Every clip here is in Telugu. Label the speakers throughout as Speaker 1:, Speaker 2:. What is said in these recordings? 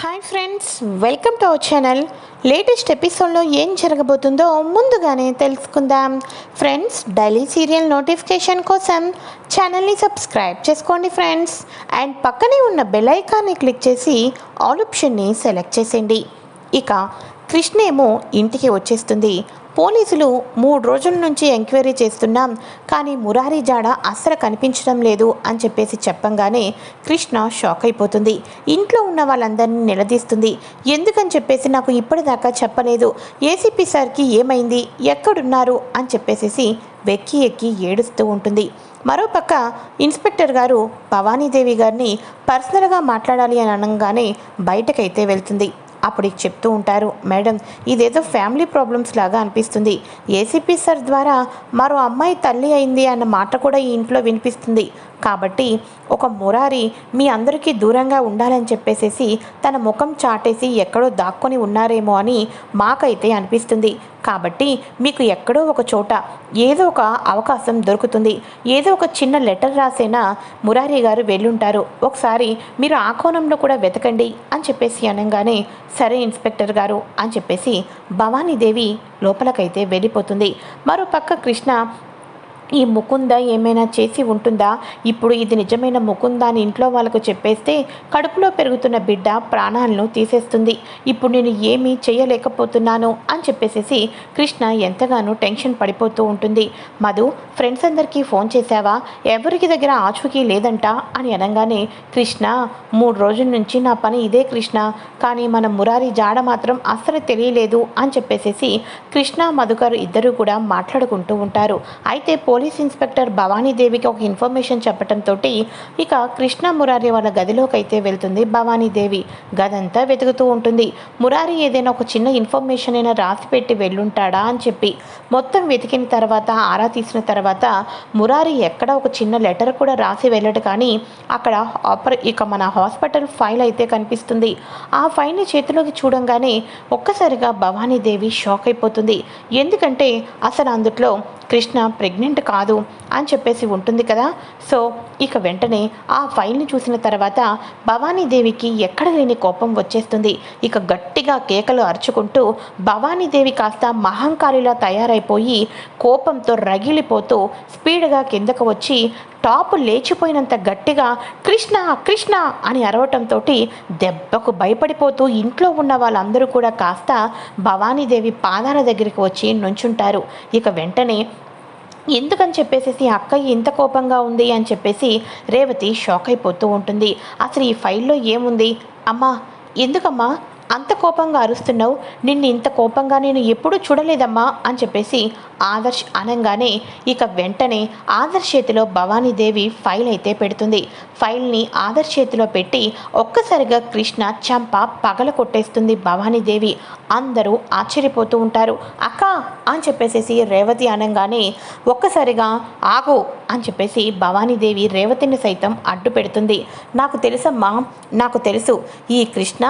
Speaker 1: Hi friends welcome to our channel latest ఎపిసోడ్లో ఏం జరగబోతుందో ముందుగానే తెలుసుకుందాం. ఫ్రెండ్స్ డైలీ సీరియల్ నోటిఫికేషన్ కోసం ఛానల్ని సబ్స్క్రైబ్ చేసుకోండి ఫ్రెండ్స్ అండ్ పక్కనే ఉన్న బెల్ ఐకాన్ని క్లిక్ చేసి ఆల్ ఆప్షన్ని సెలెక్ట్ చేసేయండి. ఇక కృష్ణ ఏమో ఇంటికి వచ్చేస్తుంది. పోలీసులు మూడు రోజుల నుంచి ఎంక్వైరీ చేస్తున్నాం కానీ మురారి జాడ అస్సలు కనిపించడం లేదు అని చెప్పేసి చెప్పంగానే కృష్ణ షాక్ అయిపోతుంది. ఇంట్లో ఉన్న వాళ్ళందరినీ నిలదీస్తుంది. ఎందుకని చెప్పేసి నాకు ఇప్పటిదాకా చెప్పలేదు. ఏసీపీ సార్కి ఏమైంది? ఎక్కడున్నారు? అని చెప్పేసి వెక్కి ఎక్కి ఏడుస్తూ ఉంటుంది. మరోపక్క ఇన్స్పెక్టర్ గారు భవానీదేవి గారిని పర్సనల్గా మాట్లాడాలి అని అనగానే బయటకైతే వెళ్తుంది. అప్పుడు చెప్తూ ఉంటారు మేడం ఇదేదో ఫ్యామిలీ ప్రాబ్లమ్స్ లాగా అనిపిస్తుంది. ఏసీపీ సార్ ద్వారా మరో అమ్మాయి తల్లి అయింది అన్న మాట కూడా ఈ ఇంట్లో వినిపిస్తుంది. కాబట్టి ఒక మురారి మీ అందరికీ దూరంగా ఉండాలని చెప్పేసేసి తన ముఖం చాటేసి ఎక్కడో దాక్కొని ఉన్నారేమో అని మాకైతే అనిపిస్తుంది. కాబట్టి మీకు ఎక్కడో ఒక చోట ఏదో ఒక అవకాశం దొరుకుతుంది. ఏదో ఒక చిన్న లెటర్ రాసేనా మురారి గారు వెళ్ళుంటారు. ఒకసారి మీరు ఆ కోణంలో కూడా వెతకండి అని చెప్పేసి అనగానే సరే ఇన్స్పెక్టర్ గారు అని చెప్పేసి భవానీదేవి లోపలకైతే వెళ్ళిపోతుంది. మరో పక్క కృష్ణ ఈ ముకుంద ఏమైనా చేసి ఉంటుందా? ఇప్పుడు ఇది నిజమైన ముకుంద అని ఇంట్లో వాళ్ళకు చెప్పేస్తే కడుపులో పెరుగుతున్న బిడ్డ ప్రాణాలను తీసేస్తుంది. ఇప్పుడు నేను ఏమీ చేయలేకపోతున్నాను అని చెప్పేసేసి కృష్ణ ఎంతగానో టెన్షన్ పడిపోతూ ఉంటుంది. మధు ఫ్రెండ్స్ అందరికీ ఫోన్ చేశావా? ఎవరికి దగ్గర ఆచూకీ లేదంట అని అనగానే కృష్ణ మూడు రోజుల నుంచి నా పని ఇదే కృష్ణ. కానీ మన మురారి జాడ మాత్రం అస్సలు తెలియలేదు అని చెప్పేసేసి కృష్ణ మధుకర్ ఇద్దరు కూడా మాట్లాడుకుంటూ ఉంటారు. అయితే పోలీస్ ఇన్స్పెక్టర్ భవానీదేవికి ఒక ఇన్ఫర్మేషన్ చెప్పడంతో ఇక కృష్ణ మురారి వాళ్ళ గదిలోకి అయితే వెళ్తుంది. భవానీదేవి గదంతా వెతుకుతూ ఉంటుంది. మురారి ఏదైనా ఒక చిన్న ఇన్ఫర్మేషన్ అయినా రాసి పెట్టి వెళ్ళుంటాడా అని చెప్పి మొత్తం వెతికిన తర్వాత ఆరా తీసిన తర్వాత మురారి ఎక్కడ ఒక చిన్న లెటర్ కూడా రాసి వెళ్ళడు కానీ అక్కడ ఆపర ఇక మన హాస్పిటల్ ఫైల్ అయితే కనిపిస్తుంది. ఆ ఫైల్ని చేతిలోకి చూడంగానే ఒక్కసారిగా భవానీదేవి షాక్ అయిపోతుంది. ఎందుకంటే అసలు అందుట్లో కృష్ణ ప్రెగ్నెంట్ కాదు అని చెప్పేసి ఉంటుంది కదా. సో ఇక వెంటనే ఆ ఫైల్ని చూసిన తర్వాత భవానీదేవికి ఎక్కడ లేని కోపం వచ్చేస్తుంది. ఇక గట్టిగా కేకలు అరుచుకుంటూ భవానీదేవి కాస్త మహంకారిలా తయారైపోయి కోపంతో రగిలిపోతూ స్పీడ్గా కిందకు వచ్చి టాప్ లేచిపోయినంత గట్టిగా కృష్ణ కృష్ణ అని అరవటంతో దెబ్బకు భయపడిపోతూ ఇంట్లో ఉన్న వాళ్ళందరూ కూడా కాస్త భవానీదేవి పాదాల దగ్గరికి వచ్చి నుంచుంటారు. ఇక వెంటనే ఎందుకని చెప్పేసి అక్క ఇంత కోపంగా ఉంది అని చెప్పేసి రేవతి షాక్ అయిపోతూ ఉంటుంది. అసలు ఈ ఫైల్లో ఏముంది? అమ్మా ఎందుకమ్మా? అంత కోపంగా అరుస్తున్నావు? నిన్ను ఇంత కోపంగా నేను ఎప్పుడూ చూడలేదమ్మా అని చెప్పేసి ఆదర్శ్ అనగానే ఇక వెంటనే ఆదర్శ్ చేతిలో భవానీదేవి ఫైల్ అయితే పెడుతుంది. ఫైల్ని ఆదర్శ్ చేతిలో పెట్టి ఒక్కసారిగా కృష్ణ చంప పగల కొట్టేస్తుంది భవానీదేవి అందరూ ఆశ్చర్యపోతూ ఉంటారు. అక్క అని చెప్పేసేసి రేవతి అనగానే ఒక్కసారిగా ఆగు అని చెప్పేసి భవానీదేవి రేవతిని సైతం అడ్డు పెడుతుంది. నాకు తెలుసమ్మా నాకు తెలుసు. ఈ కృష్ణ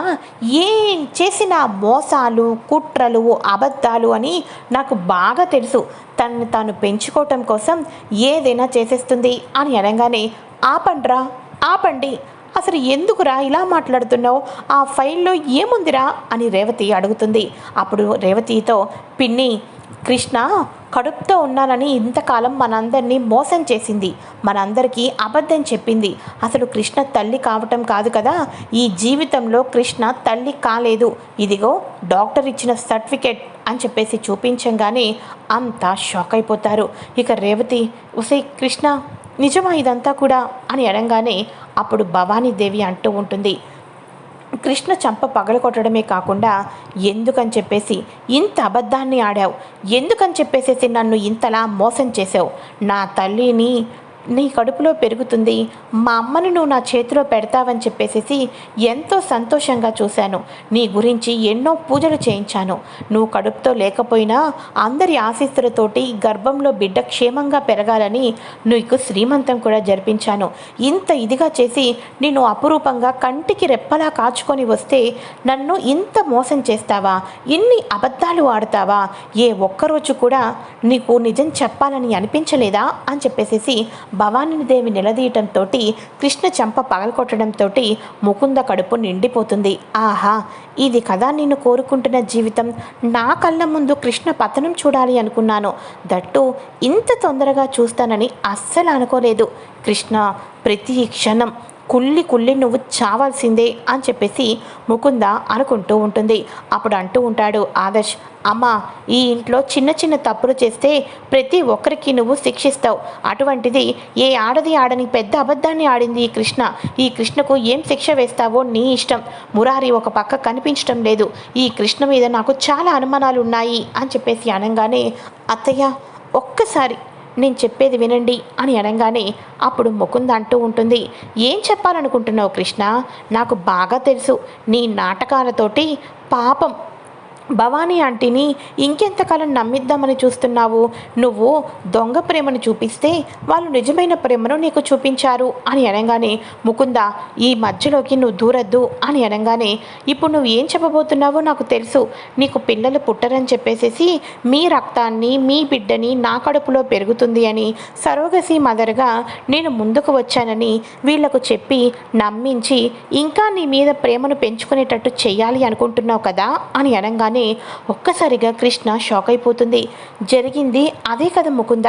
Speaker 1: ఏం చేసిన మోసాలు కుట్రలు అబద్ధాలు అని నాకు బాగా తెలుసు. తనని తాను పెంచుకోవటం కోసం ఏదైనా చేసేస్తుంది అని అనగానే ఆపండ్రా ఆపండి. అసలు ఎందుకురా ఇలా మాట్లాడుతున్నావు? ఆ ఫైల్లో ఏముందిరా? అని రేవతి అడుగుతుంది. అప్పుడు రేవతితో పిన్ని కృష్ణ కడుపుతో ఉన్నానని ఇంతకాలం మనందరినీ మోసం చేసింది. మనందరికీ అబద్ధం చెప్పింది. అసలు కృష్ణ తల్లి కావటం కాదు కదా? ఈ జీవితంలో కృష్ణ తల్లి కాలేదు. ఇదిగో డాక్టర్ ఇచ్చిన సర్టిఫికేట్ అని చెప్పేసి చూపించంగానే అంతా షాక్ అయిపోతారు. ఇక రేవతి ఉసై కృష్ణ నిజమా ఇదంతా కూడా? అని అనగానే అప్పుడు భవానీదేవి అంటూ ఉంటుంది. కృష్ణ చంప పగలకొట్టడమే కాకుండా ఎందుకని చెప్పేసి ఇంత అబద్ధాన్ని ఆడావు? ఎందుకని చెప్పేసేసి నన్ను ఇంతలా మోసం చేసావు నా తల్లిని నీ కడుపులో పెరుగుతుంది. మా అమ్మను నువ్వు నా చేతిలో పెడతావని చెప్పేసేసి ఎంతో సంతోషంగా చూశాను. నీ గురించి ఎన్నో పూజలు చేయించాను. నువ్వు కడుపుతో లేకపోయినా అందరి ఆశీస్సులతోటి గర్భంలో బిడ్డ క్షేమంగా పెరగాలని నీకు శ్రీమంతం కూడా జరిపించాను. ఇంత ఇదిగా చేసి నేను అపురూపంగా కంటికి రెప్పలా కాచుకొని వస్తే నన్ను ఇంత మోసం చేస్తావా? ఇన్ని అబద్ధాలు ఆడతావా? ఏ ఒక్కరోజు కూడా నీకు నిజం చెప్పాలని అనిపించలేదా? అని చెప్పేసేసి భవానీదేవి నిలదీయటంతో కృష్ణ చెంప పగలకొట్టడంతో ముకుంద కడుపు నిండిపోతుంది. ఆహా ఇది కదా నేను కోరుకుంటున్న జీవితం. నా కళ్ళ ముందు కృష్ణ పతనం చూడాలి అనుకున్నాను. దట్టు ఇంత తొందరగా చూస్తానని అస్సలు అనుకోలేదు. కృష్ణ ప్రతి క్షణం కుల్లి కుల్లి నువ్వు చావాల్సిందే అని చెప్పేసి ముకుంద అనుకుంటూ ఉంటుంది. అప్పుడు అంటూ ఉంటాడు ఆదర్శ్ అమ్మ ఈ ఇంట్లో చిన్న చిన్న తప్పులు చేస్తే ప్రతి ఒక్కరికి నువ్వు శిక్షిస్తావు. అటువంటిది ఏ ఆడది ఆడని పెద్ద అబద్ధాన్ని ఆడింది ఈ కృష్ణ. ఈ కృష్ణకు ఏం శిక్ష వేస్తావో నీ ఇష్టం. మురారి ఒక పక్క కనిపించడం లేదు. ఈ కృష్ణ మీద నాకు చాలా అనుమానాలు ఉన్నాయి అని చెప్పేసి అనగానే అత్తయ్య ఒక్కసారి నేను చెప్పేది వినండి అని అనగానే అప్పుడు ముకుంద అంటూ ఉంటుంది ఏం చెప్పాలనుకుంటున్నావు కృష్ణ? నాకు బాగా తెలుసు. నీ నాటకాలతోటి పాపం భవానీ ఆంటీని ఇంకెంతకాలం నమ్మిద్దామని చూస్తున్నావు? నువ్వు దొంగ ప్రేమను చూపిస్తే వాళ్ళు నిజమైన ప్రేమను నీకు చూపించారు అని అనగానే ముకుంద ఈ మధ్యలోకి నువ్వు దూరద్దు అని అనగానే ఇప్పుడు నువ్వు ఏం చెప్పబోతున్నావో నాకు తెలుసు. నీకు పిల్లలు పుట్టరని చెప్పేసేసి మీ రక్తాన్ని మీ బిడ్డని నా కడుపులో పెరుగుతుంది అని సరోగసి మదర్గా నేను ముందుకు వచ్చానని వీళ్ళకు చెప్పి నమ్మించి ఇంకా నీ మీద ప్రేమను పెంచుకునేటట్టు చేయాలి అనుకుంటున్నావు కదా అని అనగానే ఒక్కసారిగా కృష్ణ షాక్ అయిపోతుంది. జరిగింది అదే కదా ముకుంద.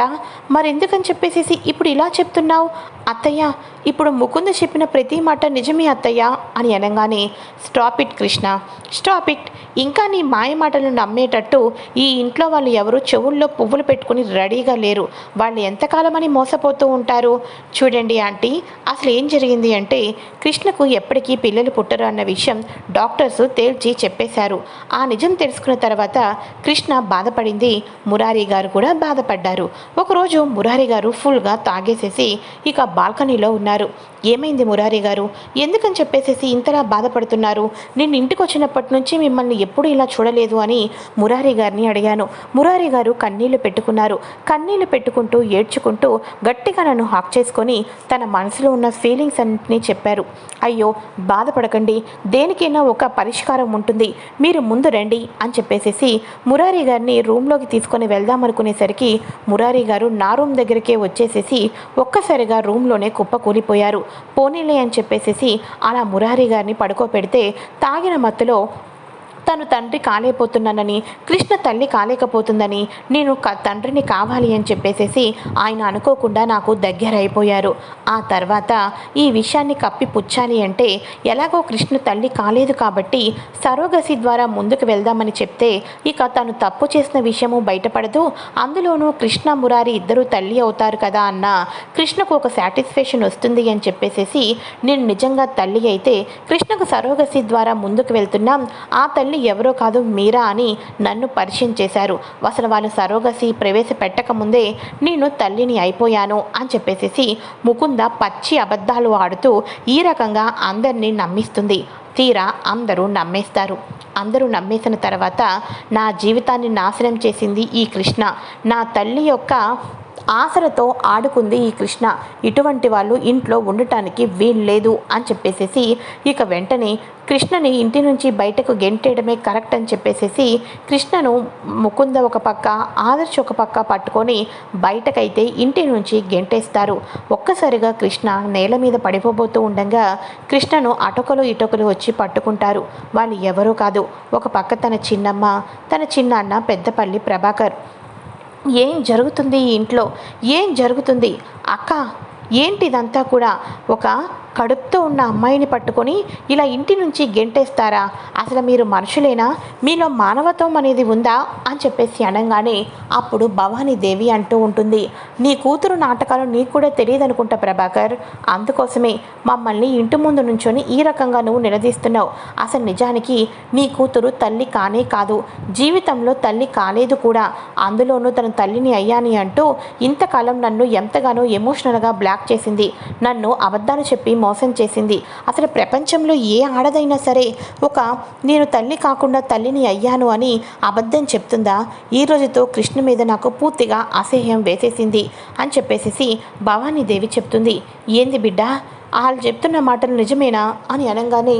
Speaker 1: మరెందుకని చెప్పేసేసి ఇప్పుడు ఇలా చెప్తున్నావు? అత్తయ్య ఇప్పుడు ముకుంద చెప్పిన ప్రతి మాట నిజమే అత్తయ్య అని అనగానే stop it Krishna. Stop it ఇంకా నీ మాయ మాటలు నమ్మేటట్టు ఈ ఇంట్లో వాళ్ళు ఎవరు చెవుల్లో పువ్వులు పెట్టుకుని రెడీగా లేరు. వాళ్ళు ఎంతకాలమని మోసపోతూ ఉంటారు? చూడండి ఆంటీ అసలు ఏం జరిగింది అంటే కృష్ణకు ఎప్పటికీ పిల్లలు పుట్టరు అన్న విషయం డాక్టర్స్ తేల్చి చెప్పేశారు. ఆ నిజం తెలుసుకున్న తర్వాత కృష్ణ బాధపడింది. మురారి గారు కూడా బాధపడ్డారు. ఒకరోజు మురారి గారు ఫుల్గా తాగేసేసి ఇక బాల్కనీలో ఉన్నారు. ఏమైంది మురారి గారు? ఎందుకని చెప్పేసేసి ఇంతలా బాధపడుతున్నారు? నేను ఇంటికి వచ్చినప్పటి నుంచి మిమ్మల్ని ఎప్పుడు ఇలా చూడలేదు అని మురారి గారిని అడిగాను. మురారి గారు కన్నీళ్ళు పెట్టుకున్నారు. కన్నీళ్ళు పెట్టుకుంటూ ఏడ్చుకుంటూ గట్టిగా నన్ను హాక్ చేసుకొని తన మనసులో ఉన్న ఫీలింగ్స్ అన్నింటినీ చెప్పారు. అయ్యో బాధపడకండి. దేనికైనా ఒక పరిష్కారం ఉంటుంది. మీరు ముందు రండి అని చెప్పేసేసి మురారి గారిని రూమ్లోకి తీసుకొని వెళ్దాం అనుకునేసరికి మురారి గారు నా రూమ్ దగ్గరికే వచ్చేసేసి ఒక్కసారిగా రూమ్లోనే కుప్పకూలిపోయారు. పోనీలే అని చెప్పేసేసి అలా మురారి గారిని పడుకోబెడితే తాగిన మత్తులో తను తండ్రి కాలేకపోతున్నానని కృష్ణ తల్లి కాలేకపోతుందని నేను తండ్రిని కావాలి అని చెప్పేసేసి ఆయన అనుకోకుండా నాకు దగ్గర అయిపోయారు ఆ తర్వాత ఈ విషయాన్ని కప్పి పుచ్చాలి అంటే ఎలాగో కృష్ణ తల్లి కాలేదు కాబట్టి సరోగసి ద్వారా ముందుకు వెళ్దామని చెప్తే ఇక తను తప్పు చేసిన విషయము బయటపడదు అందులోనూ కృష్ణ మురారి ఇద్దరు తల్లి అవుతారు కదా అన్న కృష్ణకు ఒక సాటిస్ఫాక్షన్ వస్తుంది అని చెప్పేసేసి నేను నిజంగా తల్లి అయితే కృష్ణకు సరోగసి ద్వారా ముందుకు వెళ్తున్నాం ఆ తల్లి ఎవరో కాదు మీరా అని నన్ను పరిచయం చేశారు. అసలు వాళ్ళు సరోగసి ప్రవేశపెట్టక ముందే నేను తల్లిని అయిపోయాను అని చెప్పేసేసి ముకుంద పచ్చి అబద్ధాలు ఆడుతూ ఈ రకంగా అందరినీ నమ్మిస్తుంది. తీరా అందరూ నమ్మేస్తారు. అందరూ నమ్మేసిన తర్వాత నా జీవితాన్ని నాశనం చేసింది ఈ కృష్ణ. నా తల్లి యొక్క ఆసరతో ఆడుకుంది ఈ కృష్ణ. ఇటువంటి వాళ్ళు ఇంట్లో ఉండటానికి వీల్లేదు అని చెప్పేసేసి ఇక వెంటనే కృష్ణని ఇంటి నుంచి బయటకు గెంటేయడమే కరెక్ట్ అని చెప్పేసేసి కృష్ణను ముకుంద ఒక పక్క ఆదర్శ్ ఒక పక్క పట్టుకొని బయటకైతే ఇంటి నుంచి గెంటేస్తారు. ఒక్కసారిగా కృష్ణ నేల మీద పడిపోబోతూ ఉండగా కృష్ణను అటొకలు ఇటొకలు వచ్చి పట్టుకుంటారు. వాళ్ళు ఎవరూ కాదు. ఒక పక్క తన చిన్నమ్మ తన చిన్నాన్న పెద్దపల్లి ప్రభాకర్. ఏం జరుగుతుంది ఈ ఇంట్లో? ఏం జరుగుతుంది? అక్క ఏంటిదంతా కూడా ఒక కడుపుతో ఉన్న అమ్మాయిని పట్టుకొని ఇలా ఇంటి నుంచి గెంటేస్తారా? అసలు మీరు మనుషులేనా? మీలో మానవత్వం అనేది ఉందా? అని చెప్పేసి అనగానే అప్పుడు భవానీ దేవి అంటూ ఉంటుంది. నీ కూతురు నాటకాలు నీకు కూడా తెలియదు అనుకుంటా ప్రభాకర్. అందుకోసమే మమ్మల్ని ఇంటి ముందు నుంచొని ఈ రకంగా నువ్వు నిలదీస్తున్నావు. అసలు నిజానికి నీ కూతురు తల్లి కానే కాదు. జీవితంలో తల్లి కాలేదు కూడా. అందులోనూ తన తల్లిని అయ్యాని అంటూ ఇంతకాలం నన్ను ఎంతగానో ఎమోషనల్గా బ్లాక్ చేసింది. నన్ను అబద్ధాలు చెప్పి మోసం చేసింది. అసలు ప్రపంచంలో ఏ ఆడదైనా సరే ఒక నేను తల్లి కాకుండా తల్లిని అయ్యాను అని అబద్ధం చెప్తుందా? ఈ రోజుతో కృష్ణ మీద నాకు పూర్తిగా అసహ్యం వేసేసింది అని చెప్పేసేసి భవానీదేవి చెప్తుంది. ఏంది బిడ్డ? వాళ్ళు చెప్తున్న మాటలు నిజమేనా? అని అనగానే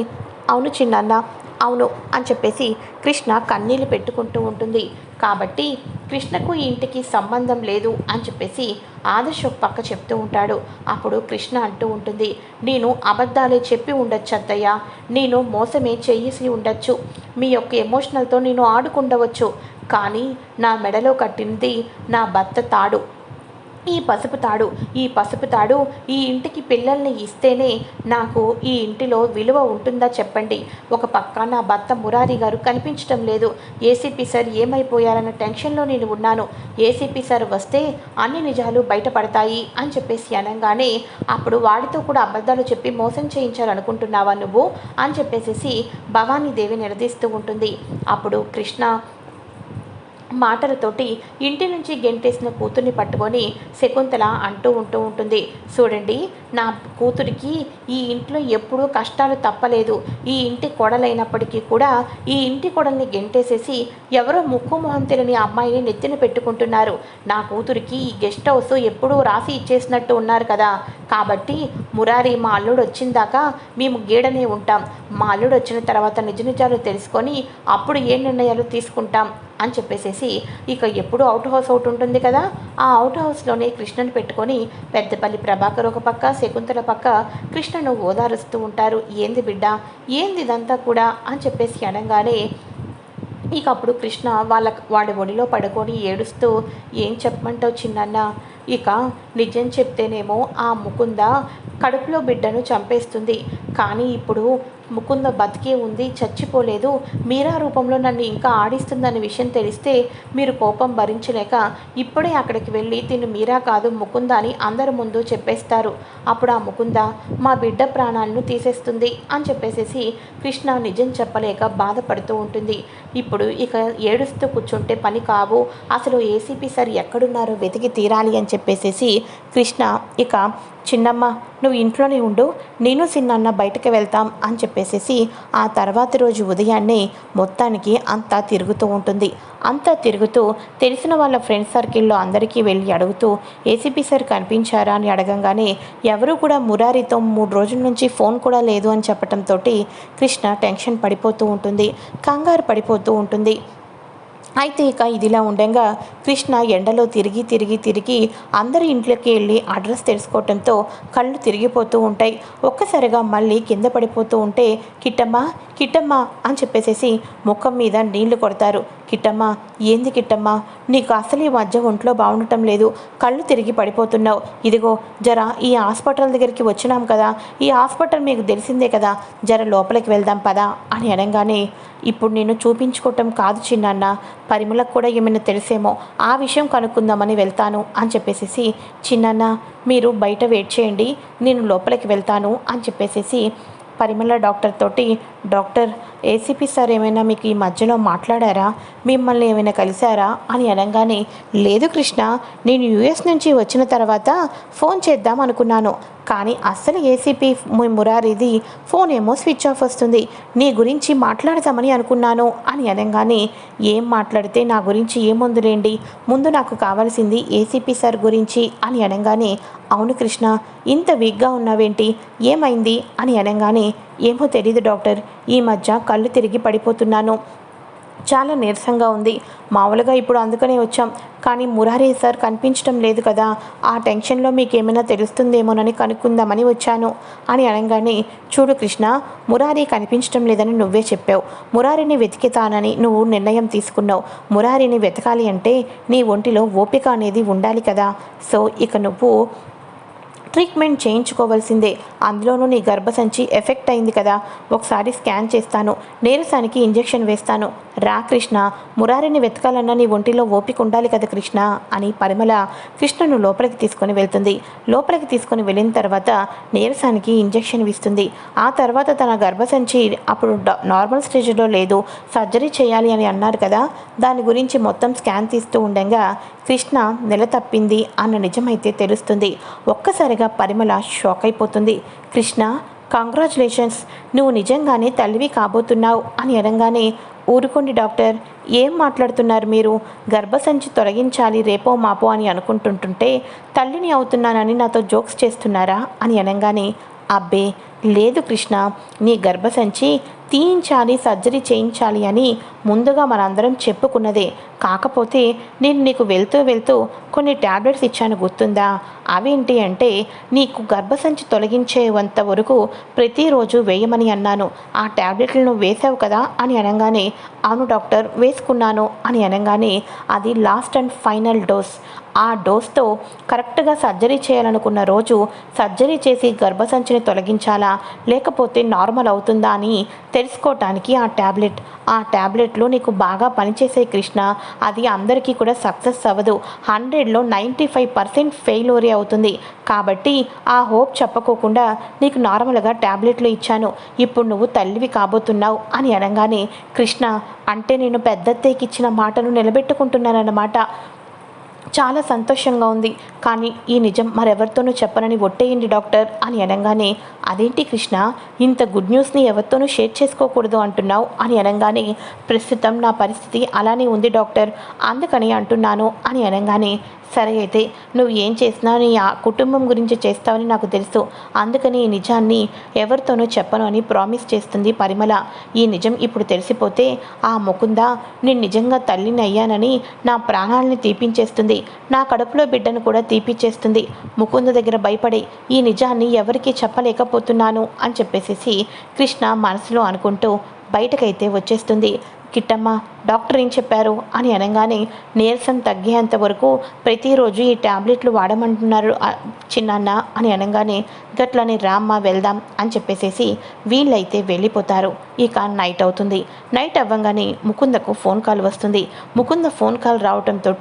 Speaker 1: అవును చిన్నాన్న అవును అని చెప్పేసి కృష్ణ కన్నీళ్ళు పెట్టుకుంటూ ఉంటుంది. కాబట్టి కృష్ణకు ఈ ఇంటికి సంబంధం లేదు అని చెప్పేసి ఆదర్శ్ ఒక పక్క చెప్తూ ఉంటాడు. అప్పుడు కృష్ణ అంటూ ఉంటుంది నేను అబద్ధాలే చెప్పి ఉండొచ్చు అత్తయ్య. నేను మోసమే చేసి ఉండొచ్చు. మీ యొక్క ఎమోషనల్తో నేను ఆడుకుండవచ్చు. కానీ నా మెడలో కట్టింది నా భర్త తాడు. ఈ పసుపు తాడు ఈ పసుపు తాడు ఈ ఇంటికి పిల్లల్ని ఇస్తేనే నాకు ఈ ఇంటిలో విలువ ఉంటుందా చెప్పండి. ఒక పక్క నా భర్త మురారి గారు కనిపించడం లేదు. ఏసీపీ సార్ ఏమైపోయారన్న టెన్షన్లో నేను ఉన్నాను. ఏసీపీ సార్ వస్తే అన్ని నిజాలు బయటపడతాయి అని చెప్పేసి అనగానే అప్పుడు వాడితో కూడా అబద్ధాలు చెప్పి మోసం చేయించాలనుకుంటున్నావా నువ్వు? అని చెప్పేసి భవానీదేవి నిలదీస్తూ ఉంటుంది. అప్పుడు కృష్ణ మాటలతోటి ఇంటి నుంచి గెంటేసిన కూతుర్ని పట్టుకొని శకుంతల అంటూ ఉంటూ ఉంటుంది. చూడండి నా కూతురికి ఈ ఇంట్లో ఎప్పుడూ కష్టాలు తప్పలేదు. ఈ ఇంటి కొడలైనప్పటికీ కూడా ఈ ఇంటి కొడల్ని గెంటేసేసి ఎవరో ముక్కు మొహం తెలియని అమ్మాయిని నెత్తిన పెట్టుకుంటున్నారు. నా కూతురికి ఈ గెస్ట్ హౌస్ ఎప్పుడూ రాసి ఇచ్చేసినట్టు ఉన్నారు కదా. కాబట్టి మురారి మా అల్లుడు వచ్చిందాకా మేము గీడనే ఉంటాం. మా అల్లుడు వచ్చిన తర్వాత నిజ నిజాలు తెలుసుకొని అప్పుడు ఏ నిర్ణయాలు తీసుకుంటాం? అని చెప్పేసేసి ఇక ఎప్పుడు అవుట్ హౌస్ అవుట్ ఉంటుంది కదా ఆ అవుట్ హౌస్లోనే కృష్ణను పెట్టుకొని పెద్దపల్లి ప్రభాకర్ ఒక పక్క శకుంతల పక్క కృష్ణను ఓదారుస్తూ ఉంటారు. ఏంది బిడ్డ? ఏంది ఇదంతా కూడా? అని చెప్పేసి అనగానే ఇక అప్పుడు కృష్ణ వాళ్ళ వాడి ఒడిలో పడుకొని ఏడుస్తూ ఏం చెప్పమంటావు చిన్నన్న? ఇక నిజం చెప్తేనేమో ఆ ముకుంద కడుపులో బిడ్డను చంపేస్తుంది. కానీ ఇప్పుడు ముకుంద బతికే ఉంది చచ్చిపోలేదు. మీరా రూపంలో నన్ను ఇంకా ఆడిస్తుందనే విషయం తెలిస్తే మీరు కోపం భరించలేక ఇప్పుడే అక్కడికి వెళ్ళి తిను మీరా కాదు ముకుంద అని అందరి ముందు చెప్పేస్తారు. అప్పుడు ఆ ముకుంద మా బిడ్డ ప్రాణాలను తీసేస్తుంది అని చెప్పేసేసి కృష్ణ నిజం చెప్పలేక బాధపడుతూ ఉంటుంది. ఇప్పుడు ఇక ఏడుస్తూ కూర్చుంటే పని కావు. అసలు ఏసీపీ సార్ ఎక్కడున్నారో వెతికి తీరాలి అని చెప్పేసేసి కృష్ణ ఇక చిన్నమ్మ నువ్వు ఇంట్లోనే ఉండు నేను చిన్నన్న బయటకు వెళ్తాం అని చెప్పేసేసి ఆ తర్వాత రోజు ఉదయాన్నే మొత్తానికి అంతా తిరుగుతూ ఉంటుంది. అంతా తిరుగుతూ తెలిసిన వాళ్ళ ఫ్రెండ్ సర్కిల్లో అందరికీ వెళ్ళి అడుగుతూ ఏసీపీ సార్ కనిపించారా? అని అడగంగానే ఎవరూ కూడా మురారితో మూడు రోజుల నుంచి ఫోన్ కూడా లేదు అని చెప్పడంతో కృష్ణ టెన్షన్ పడిపోతూ ఉంటుంది కంగారు పడిపోతూ ఉంటుంది. అయితే ఇక ఇదిలా ఉండగా కృష్ణ ఎండలో తిరిగి తిరిగి తిరిగి అందరి ఇంట్లోకి వెళ్ళి అడ్రస్ తెలుసుకోవటంతో కళ్ళు తిరిగిపోతూ ఉంటాయి. ఒక్కసారిగా మళ్ళీ కింద పడిపోతూ ఉంటే కిట్టమ్మ కిట్టమ్మ అని చెప్పేసేసి ముఖం మీద నీళ్ళు కొడతారు. కిట్టమ్మ ఏంది కిట్టమ్మ? నీకు అసలు ఈ మధ్య ఒంట్లో బాగుండటం లేదు. కళ్ళు తిరిగి పడిపోతున్నావు. ఇదిగో జర ఈ హాస్పిటల్ దగ్గరికి వచ్చినాం కదా. ఈ హాస్పిటల్ మీకు తెలిసిందే కదా. జర లోపలికి వెళ్దాం పదా అని అనగానే ఇప్పుడు నేను చూపించుకోవటం కాదు చిన్నాన్న. పరిమళకు కూడా ఏమైనా తెలిసేమో. ఆ విషయం కనుక్కుందామని వెళ్తాను అని చెప్పేసి చిన్నాన్న మీరు బయట వెయిట్ చేయండి. నేను లోపలికి వెళ్తాను అని చెప్పేసేసి పరిమళ డాక్టర్ తోటి డాక్టర్ ఏసీపీ సార్ ఏమైనా మీకు ఈ మధ్యలో మాట్లాడారా? మిమ్మల్ని ఏమైనా కలిశారా? అని అనగానే లేదు కృష్ణ నేను యుఎస్ నుంచి వచ్చిన తర్వాత ఫోన్ చేద్దాం అనుకున్నాను. కానీ అస్సలు ఏసీపీ మురారిది ఫోన్ ఏమో స్విచ్ ఆఫ్ వస్తుంది. నీ గురించి మాట్లాడదామని అనుకున్నాను అని అనగానే ఏం మాట్లాడితే నా గురించి ఏముందులేండి? ముందు నాకు కావాల్సింది ఏసీపీ సార్ గురించి అని అనగానే అవును కృష్ణ ఇంత వీక్గా ఉన్నావేంటి? ఏమైంది? అని అనగానే ఏమో తెలీదు డాక్టర్ ఈ మధ్య కళ్ళు తిరిగి పడిపోతున్నాను. చాలా నీరసంగా ఉంది. మామూలుగా ఇప్పుడు అందుకనే వచ్చాం. కానీ మురారి సార్ కనిపించడం లేదు కదా. ఆ టెన్షన్లో మీకేమైనా తెలుస్తుందేమోనని కనుక్కుందామని వచ్చాను అని అనగానే చూడు కృష్ణ మురారి కనిపించడం లేదని నువ్వే చెప్పావు. మురారిని వెతికితానని నువ్వు నిర్ణయం తీసుకున్నావు. మురారిని వెతకాలి అంటే నీ ఒంటిలో ఓపిక అనేది ఉండాలి కదా. సో ఇక నువ్వు ట్రీట్మెంట్ చేయించుకోవాల్సిందే. అందులోనూ నీ గర్భసంచి ఎఫెక్ట్ అయింది కదా. ఒకసారి స్కాన్ చేస్తాను. నీరసానికి ఇంజెక్షన్ వేస్తాను. రా కృష్ణ మురారిని వెతకాలన్నా నీ ఒంటిలో ఓపిక ఉండాలి కదా కృష్ణ అని పరిమళ కృష్ణను లోపలికి తీసుకొని వెళ్తుంది. లోపలికి తీసుకొని వెళ్ళిన తర్వాత నీరసానికి ఇంజెక్షన్ ఇస్తుంది ఆ తర్వాత తన గర్భసంచి అప్పుడు నార్మల్ స్టేజ్లో లేదు. సర్జరీ చేయాలి అని అన్నారు కదా. దాని గురించి మొత్తం స్కాన్ తీస్తూ ఉండగా కృష్ణ నెల తప్పింది అన్న నిజమైతే తెలుస్తుంది. ఒక్కసారిగా పరిమళ షాక్ అయిపోతుంది కృష్ణ కంగ్రాచులేషన్స్ నువ్వు నిజంగానే తల్లివి కాబోతున్నావు అని అనగానే ఊరుకోండి డాక్టర్ ఏం మాట్లాడుతున్నారు మీరు? గర్భసంచి తొలగించాలి రేపో మాపో అని అనుకుంటుంటుంటే తల్లిని అవుతున్నానని నాతో జోక్స్ చేస్తున్నారా? అని అనగానే అబ్బే లేదు కృష్ణ నీ గర్భసంచి తీయించాలి సర్జరీ చేయించాలి అని ముందుగా మనందరం చెప్పుకున్నదే. కాకపోతే నేను నీకు వెళ్తూ వెళ్తూ కొన్ని ట్యాబ్లెట్స్ ఇచ్చాను గుర్తుందా? అవేంటి అంటే నీకు గర్భసంచి తొలగించేంత వరకు ప్రతిరోజు వేయమని అన్నాను. ఆ ట్యాబ్లెట్లను వేసావు కదా అని అనగానే అవును డాక్టర్ వేసుకున్నాను అని అనగానే అది లాస్ట్ అండ్ ఫైనల్ డోస్. ఆ డోస్తో కరెక్ట్గా సర్జరీ చేయాలనుకున్న రోజు సర్జరీ చేసి గర్భసంచిని తొలగించాలా? లేకపోతే నార్మల్ అవుతుందా అని తెలుసుకోవటానికి ఆ ట్యాబ్లెట్ ఆ ట్యాబ్లెట్లు నీకు బాగా పనిచేసే కృష్ణ. అది అందరికీ కూడా సక్సెస్ అవ్వదు. హండ్రెడ్లో నైంటీ ఫైవ్ పర్సెంట్ ఫెయిల్యూరీ అవుతుంది. కాబట్టి ఆ హోప్ చెప్పకోకుండా నీకు నార్మల్గా ట్యాబ్లెట్లు ఇచ్చాను. ఇప్పుడు నువ్వు తల్లివి కాబోతున్నావు అని అనగానే కృష్ణ అంటే నేను పెద్దత్తయ్యకి ఇచ్చిన మాటను నిలబెట్టుకుంటున్నానన్నమాట. చాలా సంతోషంగా ఉంది. కానీ ఈ నిజం మరెవరితోనూ చెప్పనని ఒట్టేయండి డాక్టర్ అని అనగానే అదేంటి కృష్ణ? ఇంత గుడ్ న్యూస్ని ఎవరితోనూ షేర్ చేసుకోకూడదు అంటున్నావు అని అనగానే ప్రస్తుతం నా పరిస్థితి అలానే ఉంది డాక్టర్. అందుకని అంటున్నాను అని అనగానే సరే అయితే నువ్వు ఏం చేసినా నీ ఆ కుటుంబం గురించి చేస్తావని నాకు తెలుసు. అందుకని ఈ నిజాన్ని ఎవరితోనూ చెప్పను అని ప్రామిస్ చేస్తుంది పరిమళ. ఈ నిజం ఇప్పుడు తెలిసిపోతే ఆ ముకుంద నేను నిజంగా తల్లిని అయ్యానని నా ప్రాణాలని తీపించేస్తుంది. నా కడుపులో బిడ్డను కూడా తీపిచ్చేస్తుంది. ముకుంద దగ్గర భయపడి ఈ నిజాన్ని ఎవరికీ చెప్పలేకపోతున్నాను అని చెప్పేసేసి కృష్ణ మనసులో అనుకుంటూ బయటకైతే వచ్చేస్తుంది. కిట్టమ్మ డాక్టర్ ఏం చెప్పారు? అని అనగానే నీరసం తగ్గేంత వరకు ప్రతిరోజు ఈ ట్యాబ్లెట్లు వాడమంటున్నారు చిన్నాన్న అని అనగానే గట్లని రామ్మ వెళ్దాం అని చెప్పేసేసి వీళ్ళైతే వెళ్ళిపోతారు. ఇక నైట్ అవుతుంది. నైట్ అవ్వగానే ముకుందకు ఫోన్ కాల్ వస్తుంది. ముకుంద ఫోన్ కాల్ రావటంతో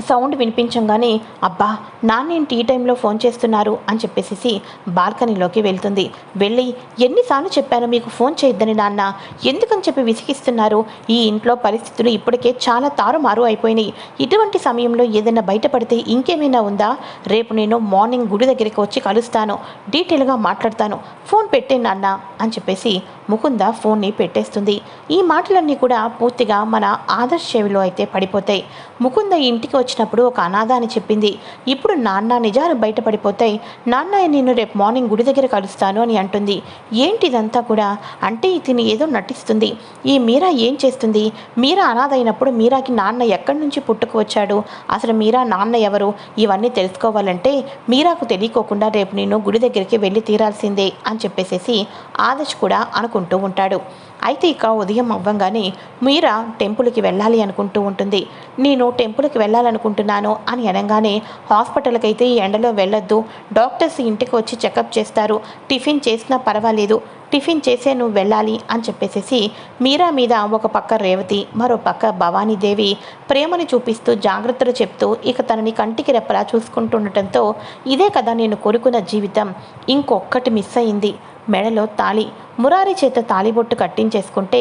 Speaker 1: సౌండ్ వినిపించంగానే అబ్బా నాన్నేంటి ఈ టైంలో ఫోన్ చేస్తున్నారు? అని చెప్పేసి బాల్కనీలోకి వెళ్తుంది. వెళ్ళి ఎన్నిసార్లు చెప్పాను మీకు ఫోన్ చేయొద్దని నాన్న. ఎందుకని చెప్పి విసిగిస్తున్నారు? ఈ ఇంట్లో పరిస్థితులు ఇప్పటికే చాలా తారుమారు అయిపోయినాయి. ఇటువంటి సమయంలో ఏదైనా బయటపడితే ఇంకేమైనా ఉందా? రేపు నేను మార్నింగ్ గుడి దగ్గరికి వచ్చి కలుస్తాను. డీటెయిల్గా మాట్లాడతాను. ఫోన్ పెట్టే నాన్న. అని చెప్పేసి ముకుంద ఫోన్ని పెట్టేస్తుంది. ఈ మాటలన్నీ కూడా పూర్తిగా మన ఆదర్శ్ చెవిలో అయితే పడిపోతాయి. ముకుంద ఇంటికి వచ్చినప్పుడు ఒక అనాథ అని చెప్పింది. ఇప్పుడు నాన్న నిజాలు బయటపడిపోతాయి. నాన్న నేను రేపు మార్నింగ్ గుడి దగ్గర కలుస్తాను అని అంటుంది. ఏంటిదంతా కూడా? అంటే ఇతని ఏదో నటిస్తుంది. ఈ మీరా ఏం చేస్తుంది? మీరా అనాథ అయినప్పుడు మీరాకి నాన్న ఎక్కడి నుంచి పుట్టుకు వచ్చాడు? అసలు మీరా నాన్న ఎవరు? ఇవన్నీ తెలుసుకోవాలంటే మీరాకు తెలియకోకుండా రేపు నేను గుడి దగ్గరికి వెళ్ళి తీరాల్సిందే అని చెప్పేసేసి ఆదర్శ్ కూడా అనుకుంటూ ఉంటాడు. అయితే ఇక ఉదయం అవ్వంగానే మీరా టెంపుల్కి వెళ్ళాలి అనుకుంటూ ఉంటుంది. నేను టెంపుల్కి వెళ్ళాలనుకుంటున్నాను అని అనగానే హాస్పిటల్కి అయితే ఈ ఎండలో వెళ్ళొద్దు. డాక్టర్స్ ఇంటికి వచ్చి చెకప్ చేస్తారు. టిఫిన్ చేసినా పర్వాలేదు. టిఫిన్ చేసే నువ్వు వెళ్ళాలి అని చెప్పేసేసి మీరా మీద ఒక పక్క రేవతి మరో పక్క భవానీదేవి ప్రేమని చూపిస్తూ జాగ్రత్తలు చెప్తూ ఇక తనని కంటికి రెప్పలా చూసుకుంటుండటంతో ఇదే కదా నేను కోరుకున్న జీవితం. ఇంకొక్కటి మిస్ అయింది. మెడలో తాళి మురారి చేత తాళిబొట్టు కట్టించేసుకుంటే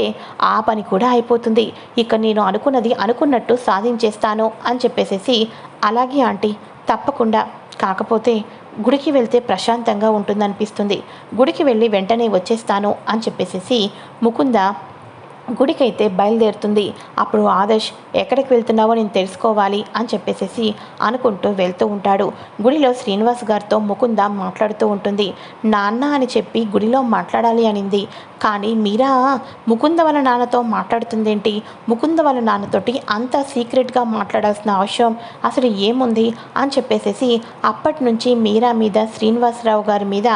Speaker 1: ఆ పని కూడా అయిపోతుంది. ఇక నేను అనుకున్నది అనుకున్నట్టు సాధించేస్తాను అని చెప్పేసేసి అలాగే ఆంటీ తప్పకుండా. కాకపోతే గుడికి వెళ్తే ప్రశాంతంగా ఉంటుందనిపిస్తుంది. గుడికి వెళ్ళి వెంటనే వచ్చేస్తాను అని చెప్పేసేసి ముకుంద గుడికైతే బయలుదేరుతుంది. అప్పుడు ఆదర్శ్ ఎక్కడికి వెళ్తున్నావో నేను తెలుసుకోవాలి అని చెప్పేసేసి అనుకుంటూ వెళ్తూ ఉంటాడు. గుడిలో శ్రీనివాస్ గారితో ముకుంద మాట్లాడుతూ ఉంటుంది. నాన్న అని చెప్పి గుడిలో మాట్లాడాలి అనింది. కానీ మీరా ముకుంద వాళ్ళ నాన్నతో మాట్లాడుతుందేంటి? ముకుంద వాళ్ళ నాన్నతోటి అంత సీక్రెట్గా మాట్లాడాల్సిన అవసరం అసలు ఏముంది? అని చెప్పేసేసి అప్పటి నుంచి మీరా మీద శ్రీనివాసరావు గారి మీద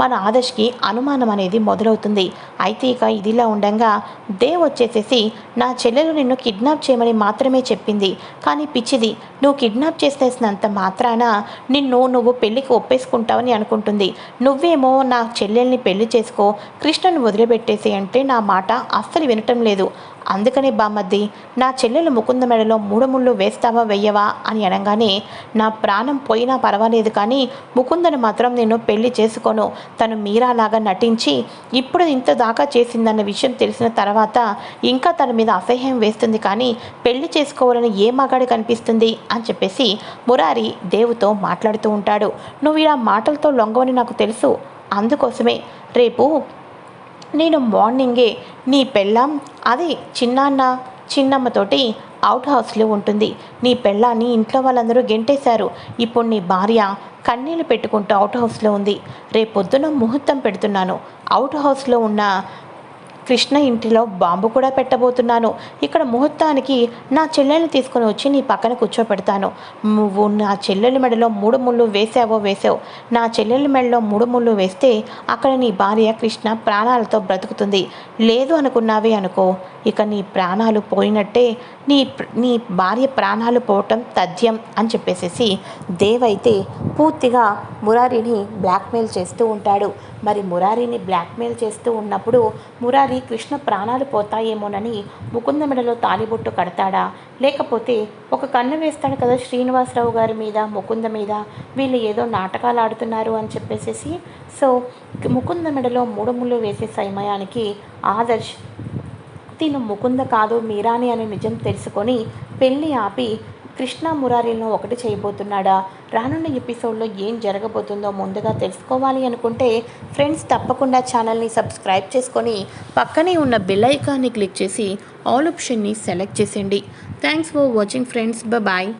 Speaker 1: మన ఆదర్శ్కి అనుమానం అనేది మొదలవుతుంది. అయితే ఇక ఇదిలా ఉండగా దేవ్ వచ్చేసేసి నా చెల్లెలు నిన్ను కిడ్నాప్ చేయమని మాత్రమే చెప్పింది. కానీ పిచ్చిది నువ్వు కిడ్నాప్ చేసేసినంత మాత్రాన నిన్ను నువ్వు పెళ్ళికి ఒప్పేసుకుంటావని అనుకుంటుంది. నువ్వేమో నా చెల్లెల్ని పెళ్ళి చేసుకో కృష్ణను వదిలిపెట్టేసి అంటే నా మాట అస్సలు వినటం లేదు. అందుకనే బామ్మద్ది నా చెల్లెలు ముకుంద మెడలో మూడు ముళ్ళు వేస్తావా వెయ్యవా అని అనగానే నా ప్రాణం పోయినా పర్వాలేదు కానీ ముకుందను మాత్రం నేను పెళ్ళి చేసుకోను. తను మీరాలాగా నటించి ఇప్పుడు ఇంత దాకా చేసిందన్న విషయం తెలిసిన తర్వాత ఇంకా తన మీద అసహ్యం వేస్తుంది కానీ పెళ్ళి చేసుకోవాలని ఏ మగాడి కనిపిస్తుంది అని చెప్పేసి మురారి దేవుతో మాట్లాడుతూ ఉంటాడు. నువ్వు ఇలా మాటలతో లొంగవని నాకు తెలుసు. అందుకోసమే రేపు నేను మార్నింగే నీ పెళ్ళాం అది చిన్నాన్న చిన్నమ్మతోటి అవుట్ హౌస్లో ఉంటుంది. నీ పెళ్ళాన్ని ఇంట్లో వాళ్ళందరూ గెంటేశారు. ఇప్పుడు నీ భార్య కన్నీళ్ళు పెట్టుకుంటూ అవుట్ హౌస్లో ఉంది. రేపొద్దున ముహూర్తం పెడుతున్నాను. అవుట్ హౌస్లో ఉన్న కృష్ణ ఇంటిలో బాంబు కూడా పెట్టబోతున్నాను. ఇక్కడ ముహూర్తానికి నా చెల్లెల్ని తీసుకొని వచ్చి నీ పక్కన కూర్చోపెడతాను. నువ్వు నా చెల్లెలి మెడలో మూడు ముళ్ళు వేసావో వేసావు. నా చెల్లెలి మెడలో మూడు ముళ్ళు వేస్తే అక్కడ నీ భార్య కృష్ణ ప్రాణాలతో బ్రతుకుతుంది. లేదు అనుకున్నావే అనుకో. ఇక నీ ప్రాణాలు పోయినట్టే నీ నీ భార్య ప్రాణాలు పోవటం తథ్యం అని చెప్పేసేసి దేవ్ అయితే పూర్తిగా మురారిని బ్లాక్మెయిల్ చేస్తూ ఉంటాడు. మరి మురారిని బ్లాక్మెయిల్ చేస్తూ ఉన్నప్పుడు మురారి కృష్ణ ప్రాణాలు పోతాయేమోనని ముకుంద మెడలో తాలిబొట్టు కడతాడా? లేకపోతే ఒక కన్ను వేస్తాడు కదా శ్రీనివాసరావు గారి మీద ముకుంద మీద? వీళ్ళు ఏదో నాటకాలు ఆడుతున్నారు అని చెప్పేసేసి సో ముకుంద మెడలో మూడు ముళ్ళు వేసే సమయానికి ఆదర్శ్ తిను ముకుంద కాదు మీరాని అనే నిజం తెలుసుకొని పెళ్ళి ఆపి కృష్ణ మురారీలను ఒకటి చేయబోతున్నాడా? రానున్న ఎపిసోడ్లో ఏం జరగబోతుందో ముందుగా తెలుసుకోవాలి అనుకుంటే ఫ్రెండ్స్ తప్పకుండా ఛానల్ని సబ్స్క్రైబ్ చేసుకొని పక్కనే ఉన్న బెల్ ఐకాన్ని క్లిక్ చేసి ఆల్ ఆప్షన్ని సెలెక్ట్ చేసేయండి. Thanks for watching friends. Bye.